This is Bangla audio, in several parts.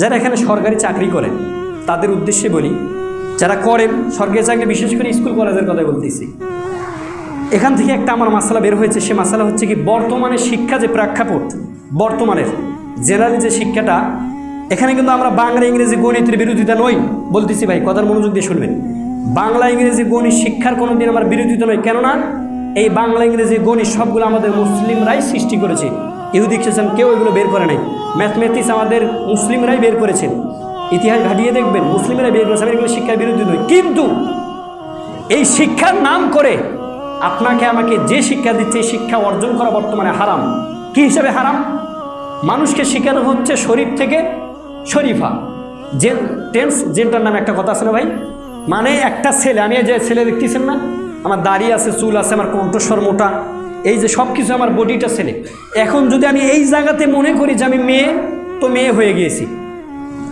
যারা এখানে সরকারি চাকরি করেন তাদের উদ্দেশ্যে বলি, যারা করেন সরকারি চাকরি বিশেষ করে স্কুল, কলেজের কথা বলতেছি। এখান থেকে একটা আমার মাসালা বের হয়েছে, সে মাসালা হচ্ছে কি, বর্তমানে শিক্ষা যে প্রেক্ষাপট, বর্তমানের জেনারেলি যে শিক্ষাটা, এখানে কিন্তু আমরা বাংলা, ইংরেজি, গণিতের বিরোধিতা নই, বলতেছি ভাই, কথার মনোযোগ দিয়ে শুনবেন। বাংলা, ইংরেজি, গণিত শিক্ষার কোনো দিন আমার বিরোধিতা নয়, কেননা এই বাংলা, ইংরেজি, গণিত সবগুলো আমাদের মুসলিমরাই সৃষ্টি করেছে। ইহুদি খ্রিস্টান কেউ এগুলো বের করে নাই। ম্যাথমেটিক্স আমাদের মুসলিমরাই বের করেছেন। ইতিহাস ঘাটিয়ে দেখবেন, মুসলিমরাই বের করেছে। এগুলো শিক্ষার বিরুদ্ধে নই কিন্তু এই শিক্ষার নাম করে আপনাকে আমাকে যে শিক্ষা দিচ্ছে শিক্ষা অর্জন করা বর্তমানে হারাম। কি হিসাবে হারাম? মানুষকে শেখানো হচ্ছে শরীফ থেকে শরীফা। যে টেন্স জেন্টার নামে একটা কথা আছে না ভাই? মানে একটা ছেলে, আমি যে ছেলে দেখতেছেন না? আমার দাড়ি আছে, চুল আছে, আমার কণ্ঠস্বর মোটা। এই যে সব কিছু আমার বডিটা ছেলে। এখন যদি আমি এই জায়গাতে মনে করি যে আমি মেয়ে, তো মেয়ে হয়ে গিয়েছি।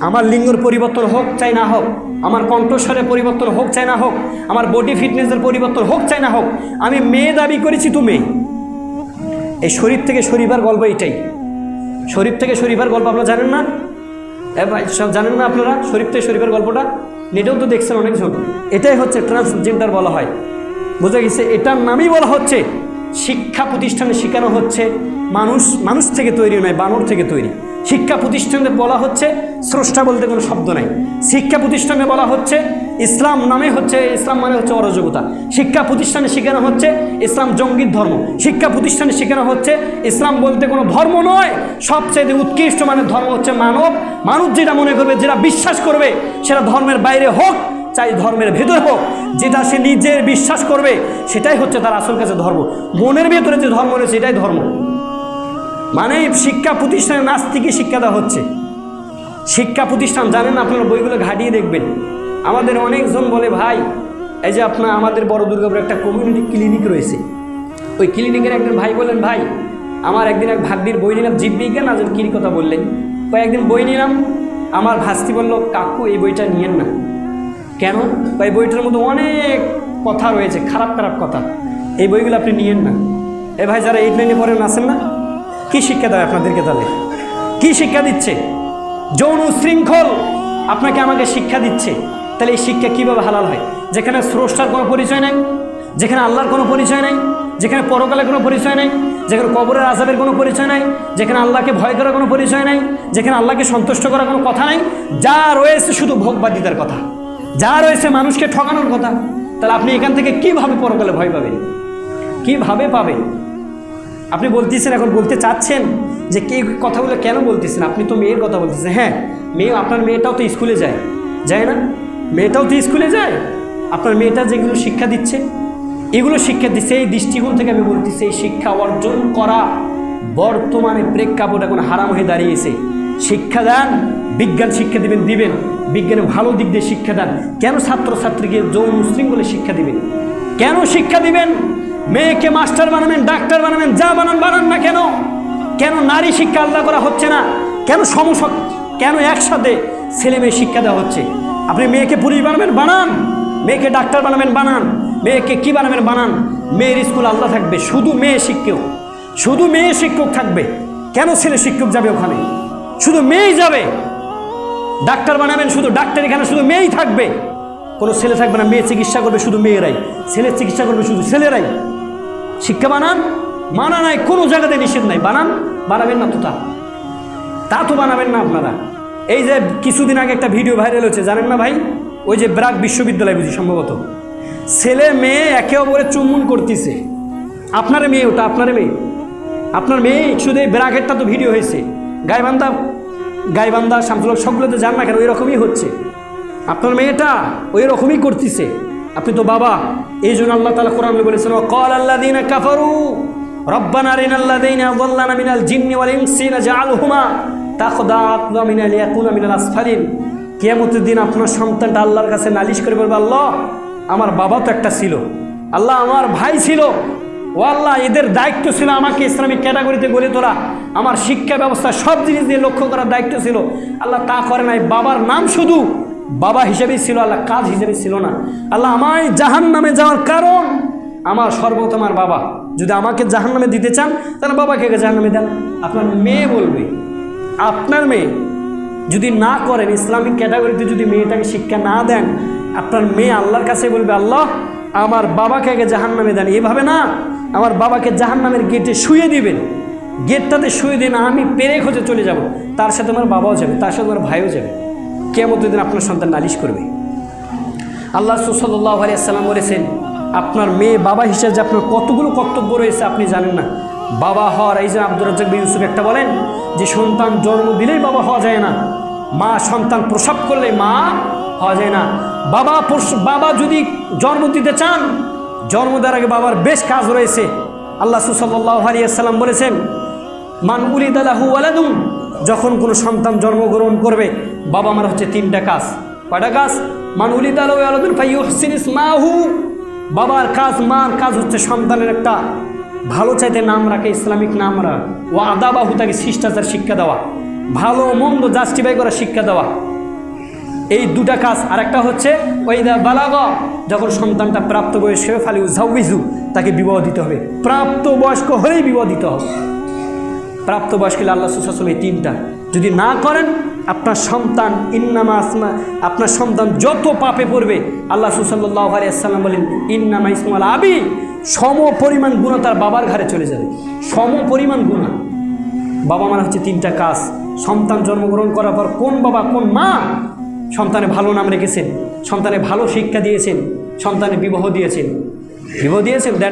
আমার লিঙ্গর পরিবর্তন হোক, চাই না হোক। আমার কণ্ঠস্বরের পরিবর্তন হোক, চাই না হোক। আমার বডি ফিটনেসের পরিবর্তন হোক, চাই না হোক। আমি মেয়ে দাবি করেছি তো মেয়ে। এই শরীর থেকে শরীফার গল্প এটাই শরীফ থেকে শরীফার গল্প আপনারা জানেন না? সব জানেন না আপনারা? শরীফ থেকে শরীফের গল্পটা? নেটেও তো দেখছেন অনেকজন। এটাই হচ্ছে ট্রান্সজেন্ডার বলা হয়। বোঝা গেছে? এটার নামই বলা হচ্ছে শিক্ষা প্রতিষ্ঠানে শেখানো হচ্ছে মানুষ মানুষ থেকে তৈরি নয়, বানর থেকে তৈরি। শিক্ষা প্রতিষ্ঠানে বলা হচ্ছে, স্রষ্টা বলতে কোনো শব্দ নাই। শিক্ষা প্রতিষ্ঠানে বলা হচ্ছে, ইসলাম নামে হচ্ছে, ইসলাম মানে হচ্ছে অরাজকতা। শিক্ষা প্রতিষ্ঠানে শেখানো হচ্ছে, ইসলাম জঙ্গির ধর্ম। শিক্ষা প্রতিষ্ঠানে শেখানো হচ্ছে, ইসলাম বলতে কোনো ধর্ম নয়। সবচেয়ে উৎকৃষ্ট মানের ধর্ম হচ্ছে মানব। মানুষ যেটা মনে করবে, যেটা বিশ্বাস করবে, সেটা ধর্মের বাইরে হোক চাই ধর্মের ভেতরে হোক, যেটা সে নিজের বিশ্বাস করবে, সেটাই হচ্ছে তার আসল কাছে ধর্ম। মনের ভেতরে যে ধর্ম রয়েছে, এটাই ধর্ম। মানে শিক্ষা প্রতিষ্ঠানে নাস্তিকে শিক্ষা দেওয়া হচ্ছে। শিক্ষা প্রতিষ্ঠান, জানেন আপনারা, বইগুলো ঘাটিয়ে দেখবেন। আমাদের অনেকজন বলে, ভাই, এই যে আপনার, আমাদের বড় দুর্গাপুর একটা কমিউনিটি ক্লিনিক রয়েছে। ওই ক্লিনিকের একজন ভাই বললেন, ভাই, আমার একদিন এক ভাগ্নির বই নিলাম। জীববিজ্ঞান আজ কী কথা বললেন? কয়েকদিন বই নিলাম। আমার ভাস্তি বলল, কাকু, এই বইটা নিয়েন না। কেন? এই বইটার মধ্যে অনেক কথা রয়েছে, খারাপ খারাপ কথা। এই বইগুলো আপনি নিয়েন না। এ ভাই, যারা এইট নাইনে পড়েন আসেন না? কি শিক্ষা দেয় আপনাদেরকে তাহলে? কি শিক্ষা দিচ্ছে? যৌন শৃঙ্খল আপনাকে আমাকে শিক্ষা দিচ্ছে। তাহলে এই শিক্ষা কীভাবে হালাল হয়? যেখানে স্রষ্টার কোনো পরিচয় নাই, যেখানে আল্লাহর কোনো পরিচয় নাই, যেখানে পরকালের কোনো পরিচয় নাই, যেখানে কবরের আজাবের কোনো পরিচয় নাই, যেখানে আল্লাহকে ভয় করার কোনো পরিচয় নাই, যেখানে আল্লাহকে সন্তুষ্ট করার কোনো কথা নাই, যা রয়েছে শুধু ভোগবাদিতার কথা। যা রয়েছে মানুষকে ঠকানোর কথা, তাহলে আপনি এখান থেকে কীভাবে পরকালে ভয় পাবেন? কীভাবে পাবেন? আপনি বলতেছেন, এখন বলতে চাচ্ছেন যে কে কথাগুলো কেন বলতেছেন? আপনি তো মেয়ের কথা বলতেছেন। হ্যাঁ মেয়ে, আপনার মেয়েটাও তো স্কুলে যায়। যায় না? মেয়েটাও তো স্কুলে যায়? আপনার মেয়েটা যেগুলো শিক্ষা দিচ্ছে, এগুলো শিক্ষা দিচ্ছে, এই দৃষ্টিকোণ থেকে আমি বলতেছি, এই শিক্ষা অর্জন করা বর্তমানে প্রেক্ষাপট এখন হারাম হয়ে দাঁড়িয়েছে। শিক্ষা দান বিজ্ঞান শিক্ষা দিবেন দিবেন। বিজ্ঞানে ভালো দিক দিয়ে শিক্ষা দেন। কেন ছাত্রছাত্রীকে যৌন বলে শিক্ষা দিবেন? কেন শিক্ষা দিবেন? মেয়েকে মাস্টার বানাবেন, ডাক্তার বানাবেন, যা বানান বানান না কেন? কেন নারী শিক্ষা আলাদা করা হচ্ছে না? কেন সমসক কেন একসাথে ছেলে মেয়ে শিক্ষা দেওয়া হচ্ছে? আপনি মেয়েকে পুলিশ বানাবেন, বানান। মেয়েকে ডাক্তার বানাবেন, বানান। মেয়েকে কি বানাবেন, বানান। মেয়ের স্কুল আলাদা থাকবে, শুধু মেয়ে শিক্ষক। শুধু মেয়ে শিক্ষক থাকবে। কেন ছেলে শিক্ষক যাবে ওখানে? শুধু মেয়েই যাবে। ডাক্তার বানাবেন শুধু, ডাক্তার এখানে শুধু মেয়েই থাকবে। কোনো ছেলে থাকবে না, মেয়ে চিকিৎসা করবে শুধু মেয়েরাই। ছেলের চিকিৎসা করবে শুধু ছেলেরাই। শিক্ষা বানান মানা নাই কোনো জায়গাতে নিষেধ নাই। বানান, বানাবেন না তো তা। তা তো বানাবেন না আপনারা। এই যে কিছুদিন আগে একটা ভিডিও ভাইরাল হচ্ছে জানেন না ভাই? ওই যে ব্রাক বিশ্ববিদ্যালয় বুঝি সম্ভবত। ছেলে, মেয়ে একে অপরে চুম্বন করতেছে। আপনার মেয়ে ওটা, আপনার মেয়ে। আপনার মেয়ে শুধু এই ব্রাকেটটা তো ভিডিও হয়েছে। গাইবান্ধা গাইবান্ধা, শামসুল সবগুলোতে যান না কেন? ওই রকমই হচ্ছে। আপনার মেয়েটা ওই রকমই করতেছে। আপনি তো বাবা। এই জন্য আল্লাহ তালা কোরআন বলেছেন কল আল্লাহ দিন কাফারু রিন আল্লাহ দিন আল্লাহ মিনাল জিন্নি ওয়াল ইনসি নাজআলহুমা তাখদাআতনা মিনাল ইয়াকুনা মিনাল আসফালিন। কিয়ামতের দিন আপনার সন্তানটা আল্লাহর কাছে নালিশ করে বলবে, আল্লাহ, আমার বাবা তো একটা ছিল। আল্লাহ আমার ভাই ছিল। ও আল্লাহ এদের দায়িত্ব ছিল আমাকে ইসলামিক ক্যাটাগরিতে গড়ে তোলা। আমার শিক্ষা ব্যবস্থা, সব জিনিস দিয়ে লক্ষ্য করার দায়িত্ব ছিল। আল্লাহ তা করে নাই। বাবার নাম শুধু বাবা হিসেবেই ছিল, আল্লাহ কাজ হিসেবে ছিল না। আল্লাহ আমায় জাহান নামে যাওয়ার কারণ আমার সর্বপ্রথম আমার বাবা। যদি আমাকে জাহান নামে দিতে চান, তাহলে বাবাকে জাহান নামে দেন। আপনার মেয়ে বলবে, আপনার মেয়ে যদি না করেন, ইসলামিক ক্যাটাগরিতে যদি মেয়েটাকে শিক্ষা না দেন, আপনার মেয়ে আল্লাহর কাছে বলবে, আল্লাহ, আমার বাবাকে আগে জাহান নামে দেন। এভাবে না। আমার বাবাকে জাহান নামের গেটে শুয়ে দিবেন। গেটটাতে শুয়ে দিন, আমি পেরে খোঁজে চলে যাব। তার সাথে আমার বাবাও যাবে, তার সাথে আমার ভাইও যাবে। কেমন দিন আপনার সন্তান নালিশ করবে। আল্লাহ সুসল্লাহ আলিয়াল্লাম বলেছেন, আপনার মেয়ে বাবা হিসেবে যে আপনার কতগুলো কর্তব্য রয়েছে আপনি জানেন না। বাবা হওয়ার এই যে আব্দুর রাজ্জাক ইউসুফ একটা বলেন, যে সন্তান জন্ম দিলেই বাবা হওয়া যায় না। মা সন্তান প্রসব করলে মা হওয়া যায় না। বাবা বাবা যদি জন্ম দিতে চান জন্ম দেওয়ার আগে বাবার বেশ কাজ রয়েছে। আল্লাহ সুসল্লাহ আলিয়াল্লাম বলেছেন, মান উলিদালাহু ওয়ালাদুন যখন কোনো সন্তান জন্মগ্রহণ করবে, বাবা মার হচ্ছে তিনটা কাজ। কয়টা কাজ? মান উলিদালাহু ওয়ালাদুন ফাইয়ুহসিন ইসমাহু বাবার কাজ, মার কাজ হচ্ছে সন্তানের একটা ভালো চাইতে নাম রাখে, ইসলামিক নাম রাখ। ও আদাবাহু, তাকে শিষ্টাচার শিক্ষা দেওয়া। ভালো মন্দ জাস্টিফাই করা শিক্ষা দেওয়া। এই দুটা কাজ আর একটা হচ্ছে ওইদা বালাগ, যখন সন্তানটা প্রাপ্তবয়স্ক হবে ফালি উজাউবিজু তাকে বিবাহ দিতে হবে। প্রাপ্তবয়স্ক হলেই বিবাহ দিতে হবে। প্রাপ্তবয়স্ক আল্লাহ সুসাসম এই তিনটা। যদি না করেন, আপনার সন্তান ইন্নামা আসমা, আপনার সন্তান যত পাপে পড়বে, আল্লাহ সুসাল্লাহ আলিয়াল্লাম বলেন, ইন্নামা ইসমাল আবি, সম পরিমাণ গুণা তার বাবার ঘরে চলে যাবে। সম পরিমাণ গুণা বাবা মার হচ্ছে তিনটা কাজ। সন্তান জন্মগ্রহণ করার পর কোন বাবা, কোন মা সন্তানে ভালো নাম রেখেছেন সন্তানে ভালো শিক্ষা দিয়েছেন সন্তানে বিবাহ দিয়েছেন। বিবাহ দিয়েছেন দেন